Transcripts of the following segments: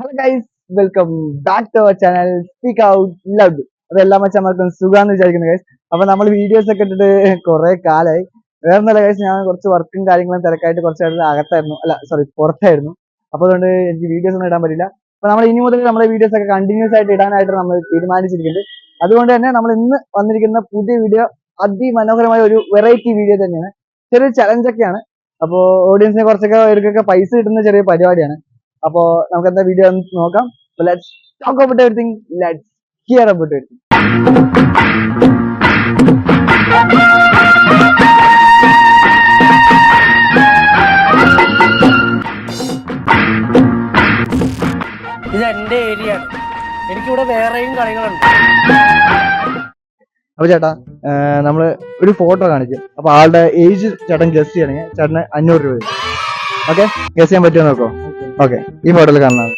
Hello guys welcome back to our channel speak out love അപ്പൊ എല്ലാ മച്ചന്മാർക്കും സുഖാന്ന് വിചാരിക്കുന്നു guys അപ്പൊ നമ്മൾ വീഡിയോസ് ഒക്കെ ഇട്ടിട്ട് കുറെ കാലായി. വേറെ നല്ല ഗൈസ് ഞാൻ കുറച്ച് വർക്കും കാര്യങ്ങളും തിരക്കായിട്ട് കുറച്ച് അകത്തായിരുന്നു. അല്ല സോറി പുറത്തായിരുന്നു. അപ്പൊ അതുകൊണ്ട് എനിക്ക് വീഡിയോസ് ഒന്നും ഇടാൻ പറ്റില്ല. അപ്പൊ നമ്മൾ ഇനി മുതൽ നമ്മുടെ വീഡിയോസ് ഒക്കെ കണ്ടിന്യൂസ് ആയിട്ട് ഇടാനായിട്ട് നമ്മൾ തീരുമാനിച്ചിരിക്കുന്നുണ്ട്. അതുകൊണ്ട് തന്നെ നമ്മൾ ഇന്ന് വന്നിരിക്കുന്ന പുതിയ വീഡിയോ അതിമനോഹരമായ ഒരു വെറൈറ്റി വീഡിയോ തന്നെയാണ്. ചെറിയ ചലഞ്ച് ഒക്കെയാണ്. അപ്പോൾ ഓഡിയൻസിനെ കുറച്ചൊക്കെ ഇവർക്കൊക്കെ പൈസ കിട്ടുന്ന ചെറിയ പരിപാടിയാണ്. അപ്പോ നമുക്ക് എന്താ വീഡിയോ നോക്കാം. Let's talk about everything let's hear about everything ഇത് എന്റെ ഏരിയ ആണ്. എനിക്കിവിടെ വേറെയും കളികളുണ്ട്. അപ്പൊ ചേട്ടാ നമ്മൾ ഒരു ഫോട്ടോ കാണിച്ചു അപ്പൊ ആളുടെ ഏജ് ചേട്ടൻ ഗസ് ചെയ്യണമെങ്കിൽ ചേട്ടന് അഞ്ഞൂറ് രൂപ ഓക്കെ ഗസ് ചെയ്യാൻ പറ്റുമോ നോക്കോ. ഓക്കെ ഈ മോഡൽ കാണുന്നത്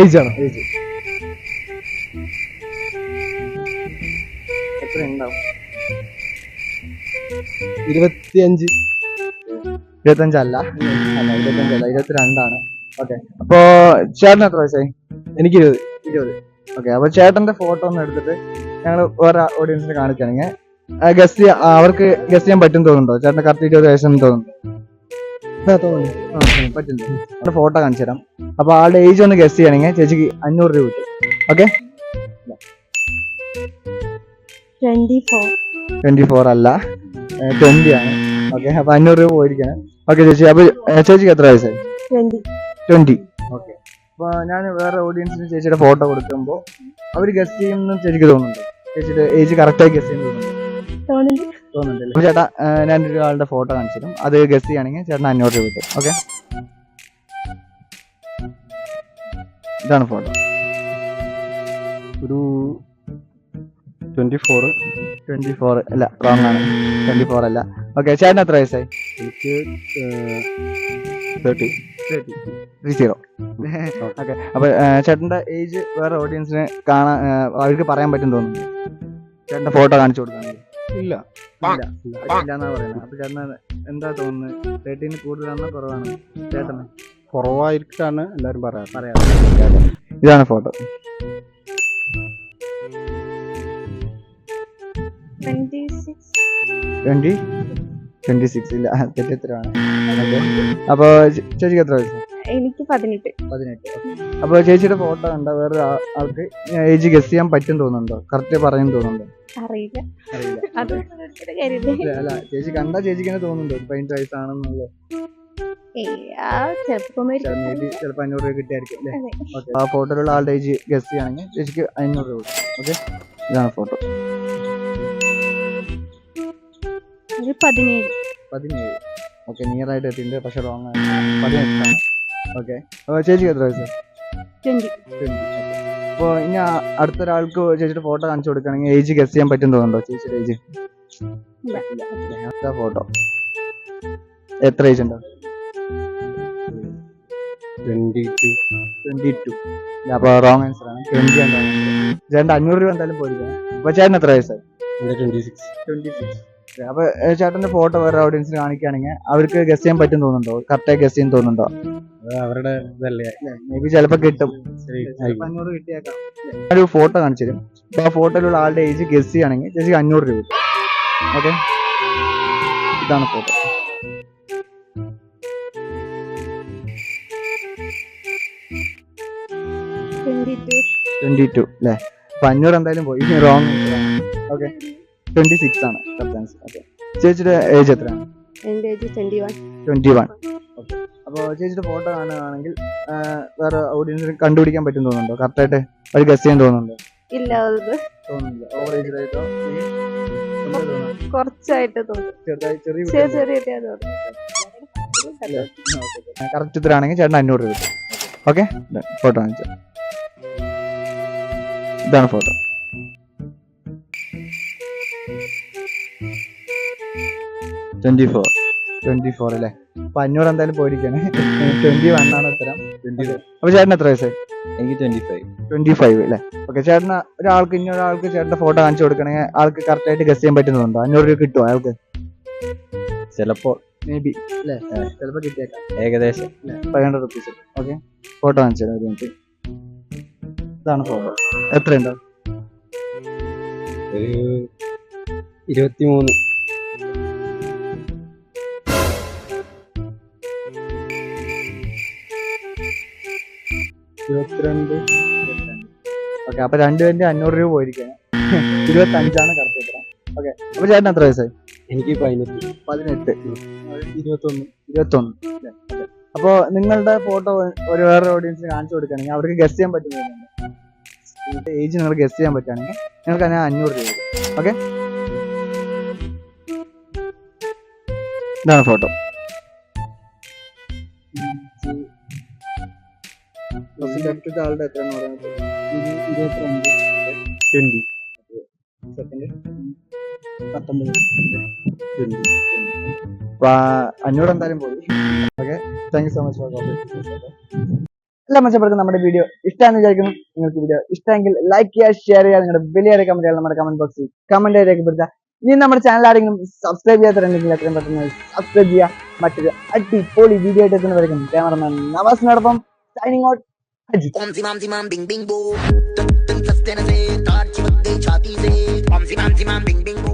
ഏജ്. ആണ് ഏജ് ഇരുപത്തിയഞ്ച്. ഇരുപത്തഞ്ചല്ല അല്ല ഇരുപത്തഞ്ചല്ല ഇരുപത്തിരണ്ടാണ്. ഓക്കെ അപ്പോ ചേട്ടൻ എത്ര വയസ്സായി? എനിക്ക് ഇരുപത്. ഇരുപത്. ഓക്കെ അപ്പൊ ചേട്ടന്റെ ഫോട്ടോ ഒന്ന് എടുത്തിട്ട് ഞങ്ങൾ വേറെ ഓഡിയൻസിന് കാണിക്കുകയാണെങ്കിൽ ഗസ്റ്റ് അവർക്ക് ഗസ്റ്റ് ചെയ്യാൻ പറ്റും തോന്നുന്നുണ്ടോ? ചേട്ടന്റെ കറക്റ്റ് ഇരുപത് വയസ്സെന്ന് തോന്നുന്നു ആ, ഫോട്ടോ കാണിച്ചു തരാം അപ്പൊ ആളുടെ ഏജ് ഒന്ന് ഗസ്റ്റ് ചെയ്യണമെങ്കിൽ ചേച്ചിക്ക് അഞ്ഞൂറ് രൂപ കിട്ടും. ഓക്കെ ട്വന്റി ഫോർ അല്ല. ട്വന്റി ആണ്. ഓക്കെ അപ്പൊ അഞ്ഞൂറ് രൂപ പോയിരിക്കണം ഓക്കെ ചേച്ചി അപ്പൊ ചേച്ചിക്ക് എത്ര വയസ്സായി? ട്വന്റി ഓക്കെ അപ്പൊ ഞാൻ വേറെ ഓഡിയൻസിന് ചേച്ചിയുടെ ഫോട്ടോ കൊടുക്കുമ്പോൾ അവർ ഗസ്റ്റ് ചെയ്യുമെന്ന് ചേച്ചിക്ക് തോന്നുന്നുണ്ട്. ചേച്ചിയുടെ ഏജ് കറക്റ്റായി ഗസ്റ്റ് ചെയ്യുന്നു തോന്നുന്നു തോന്നുന്നു തോന്നുന്നുണ്ടല്ലേ? അപ്പൊ ചേട്ടാ ഞാൻ ഒരാളുടെ ഫോട്ടോ കാണിച്ചിരും അത് ഗസ്റ്റ് ചെയ്യുകയാണെങ്കിൽ ചേട്ടൻ അഞ്ഞൂറ് രൂപ കിട്ടും. ഓക്കെ? ഇതാണ് ഫോട്ടോ. ഒരു ട്വന്റി ഫോർ ട്വന്റി ഫോർ അല്ല റോങ് ആണ്. ട്വന്റി ഫോർ അല്ല. ഓക്കെ ചേട്ടൻ എത്ര വയസ്സായി? എനിക്ക് തേർട്ടി. Three zero. ഓക്കെ അപ്പൊ ചേട്ടന്റെ ഏജ് വേറെ ഓഡിയൻസിന് കാണാൻ അവർക്ക് പറയാൻ പറ്റും തോന്നുന്നു. ചേട്ടന്റെ ഫോട്ടോ കാണിച്ചു കൊടുക്കുകയാണെങ്കിൽ ഇല്ല. ഇല്ല. ഇല്ലാന്നാ പറയുന്നത് അപ്പൊ ചേട്ടന് എന്താ തോന്നുന്നത് തേർട്ടീന് കൂടുതലാണോ കുറവാണ്? ചേട്ടന്? കുറവായിരിക്കാണ് എല്ലാരും പറയാ പറയാം. ഇതാണ് photo. Twenty? Six twenty twenty six. ഇല്ല തെറ്റെത്രയാണ് അപ്പൊ ചേച്ചിക്ക് എത്ര വയസ്സ്? എനിക്ക് പതിനെട്ട്. പതിനെട്ട്. അപ്പൊ ചേച്ചിയുടെ ഫോട്ടോ കണ്ട? വേറെ ആൾക്ക് ഏജ് ഗസ് ചെയ്യാൻ പറ്റും തോന്നുന്നുണ്ടോ? കറക്റ്റ് പറയാൻ തോന്നുന്നുണ്ടോ? അറിയില്ല. അല്ല ചേച്ചി കണ്ടാ ചേച്ചിക്ക് തന്നെ തോന്നുന്നുണ്ടോ? പതിനെട്ട് വയസ്സാണെന്നുള്ളത് ചിലപ്പോ അഞ്ഞൂറ് രൂപ കിട്ടിയായിരിക്കും അല്ലേ? ആ ഫോട്ടോയിലുള്ള ആളുടെ ഏജ് ഗസ് ചെയ്യുകയാണെങ്കിൽ ചേച്ചിക്ക് അഞ്ഞൂറ് രൂപ ഓക്കെ ഇതാണ് ഫോട്ടോ പതിനേഴ്. പതിനേഴ്. ഓക്കെ നിയർ ആയിട്ട് എത്തിയിട്ടുണ്ട് പക്ഷെ റോങ് ആണ്. പതിനെട്ടാണ്. ഓക്കെ അപ്പോൾ ചേച്ചിക്ക് എത്ര വയസ്സ് ട്വന്റി. അപ്പോൾ ഇനി അടുത്തൊരാൾക്ക് ചേച്ചിയുടെ ഫോട്ടോ കാണിച്ചു കൊടുക്കുകയാണെങ്കിൽ ഏജ് ഗസ് ചെയ്യാൻ പറ്റും തോന്നുന്നുണ്ടോ ചേച്ചിയുടെ ഏജ്. ഫോട്ടോ. എത്ര ഏജ് ഉണ്ടോ? ടു. റോങ് ആൻസർ ആണ്. ട്വന്റി ചേട്ടൻ അഞ്ഞൂറ് രൂപ എന്തായാലും പോയിരിക്കണം അപ്പൊ ചേട്ടൻ എത്ര വയസ്സായി? അപ്പൊ ചേട്ടന്റെ ഫോട്ടോ വേറെ ഓഡിയൻസിന് കാണിക്കുകയാണെങ്കിൽ അവർക്ക് ഗസ് ചെയ്യാൻ പറ്റും തോന്നുന്നുണ്ടോ? കറക്റ്റായി ഗസ് ചെയ്യാൻ തോന്നുന്നുണ്ടോ? അവരുടെ ഇതല്ലേ? മേ ബി ചിലപ്പോ കിട്ടും. ശരി ചിലപ്പോ അഞ്ഞൂറ് കിട്ടിയേക്കാം. ഒരു ഫോട്ടോ കാണിച്ചു തരും. അപ്പൊ ആ ഫോട്ടോയിലുള്ള ആളുടെ ഏജ് ഗസ് ചെയ്യുകയാണെങ്കിൽ ചേച്ചിക്ക് അഞ്ഞൂറ് രൂപ ഓക്കെ ഇതാണ് ഫോട്ടോ ട്വന്റി ടു അല്ലേ? അപ്പൊ അഞ്ഞൂറ് എന്തായാലും പോയി. റോങ് ഓക്കെ ട്വന്റി സിക്സ് ആണ്. കറക്റ്റ് ആൻസർ ഓക്കെ ചേച്ചിയുടെ ഏജ് എത്രയാണ്? എന്റെ age twenty one twenty one അപ്പോൾ ചേച്ചിയുടെ ഫോട്ടോ കാണുകയാണെങ്കിൽ വേറെ ഓഡിയൻസിന് കണ്ടുപിടിക്കാൻ പറ്റും തോന്നുന്നുണ്ടോ? കറക്റ്റായിട്ട് ഒരു ഗസ് ചെയ്യാൻ തോന്നുന്നുണ്ടോ? ഇല്ല തോന്നുന്നില്ല. ഓവർ ഏജ് ആയിട്ടോ? കുറച്ചായിട്ട് തോന്നുന്നു. ചെറിയ ചെറിയ ചെറിയ തോന്നുന്നു. കറക്റ്റ് ഉത്തരാണെങ്കിൽ ചേട്ടൻ അഞ്ഞൂറ് രൂപ ഓക്കെ? ഫോട്ടോ കാണിച്ചു. ഇതാണ് photo. Twenty four twenty four അല്ലേ? അപ്പൊ അഞ്ഞൂറ് എന്തായാലും പോയിരിക്കണേ. ട്വന്റി വൺ ആണ് ഉത്തരം. അപ്പൊ ചേട്ടൻ എത്ര വയസ്സായി? എനിക്ക് ട്വന്റി ഫൈവ് ട്വന്റി ഫൈവ് അല്ലേ ഓക്കെ ചേട്ടന് ഒരാൾക്ക് ഇനി ഒരാൾക്ക് ചേട്ടന്റെ ഫോട്ടോ കാണിച്ചു കൊടുക്കണേ ആൾക്ക് കറക്റ്റ് ആയിട്ട് ഗസ് ചെയ്യാൻ പറ്റുന്നുണ്ടോ? അഞ്ഞൂറ് രൂപ കിട്ടുമോ അയാൾക്ക്? ചിലപ്പോ മേ ബി അല്ലേ ചിലപ്പോൾ കിട്ടിയേക്കാം. ഏകദേശം. Five hundred rupees okay photo കാണിച്ചു തരാം ഒരു മിനിറ്റ് ഇതാണ് ഫോട്ടോ എത്രയുണ്ടോ? ഒരു ഇരുപത്തിമൂന്ന്. ഇരുപത്തിരണ്ട്. ഓക്കെ അപ്പൊ രണ്ടുപേരുടെ അഞ്ഞൂറ് രൂപ പോയിരിക്കുകയാണ്. ഇരുപത്തി അഞ്ചാണ് കറക്റ്റ് ഉത്തരം. ഓക്കെ അപ്പൊ ചേട്ടൻ എത്ര വയസ്സായി? എനിക്ക് പതിനെട്ട്. പതിനെട്ട്. ഇരുപത്തൊന്ന്. ഇരുപത്തൊന്ന്. അപ്പോ നിങ്ങളുടെ ഫോട്ടോ ഒരു വേറെ ഓഡിയൻസിന് കാണിച്ചു കൊടുക്കുകയാണെങ്കിൽ അവർക്ക് ഗസ്റ്റ് ചെയ്യാൻ നിങ്ങളുടെ ഏജ് നിങ്ങൾ ഗസ്റ്റ് ചെയ്യാൻ പറ്റുകയാണെങ്കിൽ നിങ്ങൾക്ക് ഞാൻ അഞ്ഞൂറ് രൂപ ഓക്കെ? ഇതാണ് ഫോട്ടോ. ലെഫ്റ്റ് ആളുടെ എത്ര ഇരുപത്തിരണ്ട്. ട്വന്റി. സെക്കൻഡ്. പത്തൊമ്പത്. അപ്പൊ അഞ്ഞൂറ് എന്തായാലും പോയി. Okay. Thank you so much for എല്ലാ മെച്ചപ്പെടുന്ന നമ്മുടെ വീഡിയോ ഇഷ്ടമാണെന്ന് വിചാരിക്കുന്നു. നിങ്ങൾക്ക് വീഡിയോ ഇഷ്ടമെങ്കിൽ ലൈക്ക് ചെയ്യുക ഷെയർ ചെയ്യുക. നിങ്ങളുടെ വലിയൊരു കമന്റ് ചെയ്യുക നമ്മുടെ കമന്റ് ബോക്സിൽ കമന്റ് രേഖപ്പെടുത്തുക. ഇനി നമ്മുടെ ചാനൽ ആരെങ്കിലും സബ്സ്ക്രൈബ് ചെയ്യാത്തവരുണ്ടെങ്കിൽ എത്രയും പെട്ടെന്ന് സബ്സ്ക്രൈബ് ചെയ്യുക. മറ്റൊരു അടിപൊളി വീഡിയോ ആയിട്ട് എത്തുന്നവരെയും ക്യാമറമാൻ നവാസിനോടൊപ്പം സൈനിങ് ഔട്ട് ओम सी माम सी माम बिंग बिंग बो तन तन सस्ते नसे तार चिपक गई छाती से ओम सी माम सी माम बिंग बिंग बो